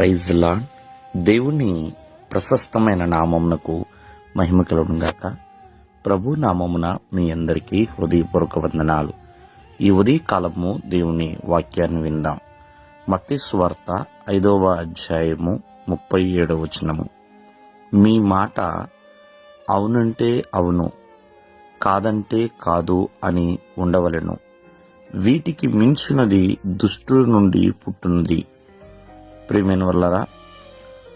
Praise లా దేవుని ప్రశస్తమైన నామమునకు మహిమ కలుగుగాక ప్రభు నామమున మీ అందరికీ హృదయపూర్వక వందనాలు. ఈ ఉదయకాలము దేవుని వాక్యాన్ని విందాం. మత్తి స్వార్త ఐదవ అధ్యాయము ముప్పై ఏడవ వచనము. మీ మాట అవునంటే అవును కాదంటే కాదు అని ఉండవలెను. వీటికి మించినది దుష్టుల నుండి పుట్టునది. ప్రియమైన వల్లరా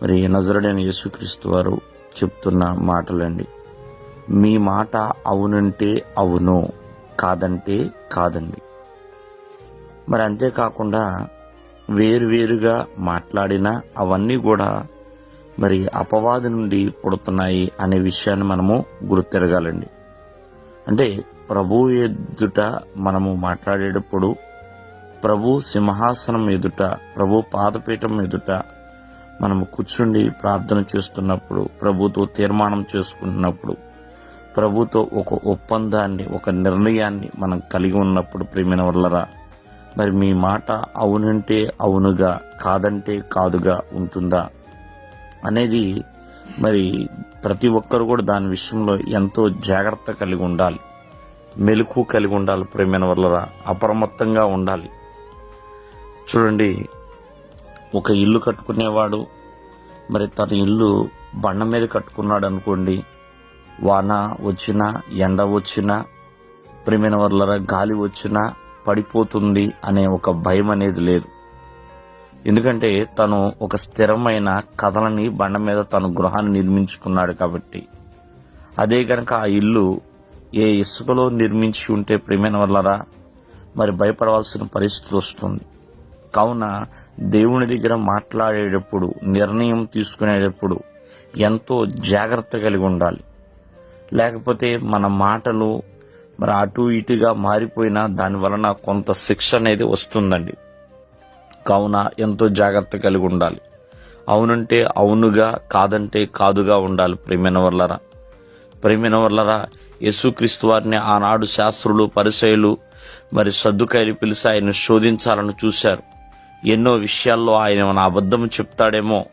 మరి నజరుడైన యేసుక్రీస్తు వారు చెప్తున్న మాటలండి. మీ మాట అవునంటే అవును కాదంటే కాదండి. మరి అంతేకాకుండా వేరువేరుగా మాట్లాడినా అవన్నీ కూడా మరి అపవాది నుండి పుడుతున్నాయి అనే విషయాన్ని మనము గుర్తెరగాలండి. అంటే ప్రభు ఎదుట మనము మాట్లాడేటప్పుడు ప్రభు సింహాసనం ఎదుట ప్రభు పాదపీఠం ఎదుట మనము కూర్చుండి ప్రార్థన చేస్తున్నప్పుడు ప్రభుతో తీర్మానం చేసుకుంటున్నప్పుడు ప్రభుతో ఒక ఒప్పందాన్ని ఒక నిర్ణయాన్ని మనం కలిగి ఉన్నప్పుడు ప్రేమిన వల్లరా మరి మీ మాట అవునంటే అవునుగా కాదంటే కాదుగా ఉంటుందా? అనేది మరి ప్రతి ఒక్కరు కూడా దాని విషయంలో ఎంతో జాగ్రత్త కలిగి ఉండాలి. మెలకు కలిగి ఉండాలి ప్రేమైన వల్లరా అప్రమత్తంగా ఉండాలి. చూడండి. ఒక ఇల్లు కట్టుకునేవాడు. మరి తన ఇల్లు బండ మీద కట్టుకున్నాడు అనుకోండి వాన వచ్చినా ఎండ వచ్చినా ప్రేమైన వల్లరా గాలి వచ్చినా పడిపోతుంది అనే ఒక భయం అనేది లేదు. ఎందుకంటే తను ఒక స్థిరమైన కథలని బండ మీద తను గృహాన్ని నిర్మించుకున్నాడు కాబట్టి. అదే గనక ఆ ఇల్లు ఏ ఇసుకలో నిర్మించి ఉంటే ప్రేమైన వల్లరా మరి భయపడవలసిన పరిస్థితి వస్తుంది. కావున దేవుని దగ్గర మాట్లాడేటప్పుడు నిర్ణయం తీసుకునేటప్పుడు ఎంతో జాగ్రత్త కలిగి ఉండాలి. లేకపోతే మన మాటలు మరి అటు ఇటుగా మారిపోయినా దాని వలన కొంత శిక్ష అనేది వస్తుందండి. కావున ఎంతో జాగ్రత్త కలిగి ఉండాలి. అవునంటే అవునుగా కాదంటే కాదుగా ఉండాలి ప్రేమైన వల్లరా ప్రేమైన వల్లరా యేసుక్రీస్తు వారిని ఆనాడు శాస్త్రులు పరిచయులు మరి సర్దుకాయలు పిలిచి ఆయన శోధించాలని చూశారు. ఎన్నో విషయాల్లో ఆయన మన అబద్ధం చెప్తాడేమో?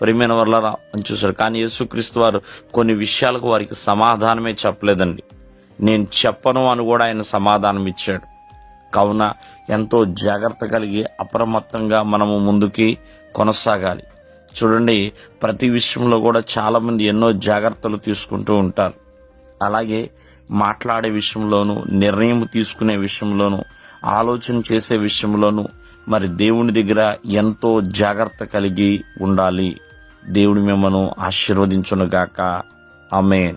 ప్రేమైన వల్ల అని చూశారు. కానీ యేసుక్రీస్తు వారు కొన్ని విషయాలకు వారికి సమాధానమే చెప్పలేదండి. నేను చెప్పను అని కూడా ఆయన సమాధానం ఇచ్చాడు. కావున ఎంతో జాగ్రత్త కలిగి అప్రమత్తంగా మనము ముందుకి కొనసాగాలి. చూడండి ప్రతి విషయంలో కూడా చాలామంది ఎన్నో జాగ్రత్తలు తీసుకుంటూ ఉంటారు. అలాగే మాట్లాడే విషయంలోనూ నిర్ణయం తీసుకునే విషయంలోనూ ఆలోచన చేసే విషయంలోనూ మరి దేవుని దగ్గర ఎంతో జాగ్రత్త కలిగి ఉండాలి. దేవుడు మిమ్మను ఆశీర్వదించునుగాక. ఆమెన్.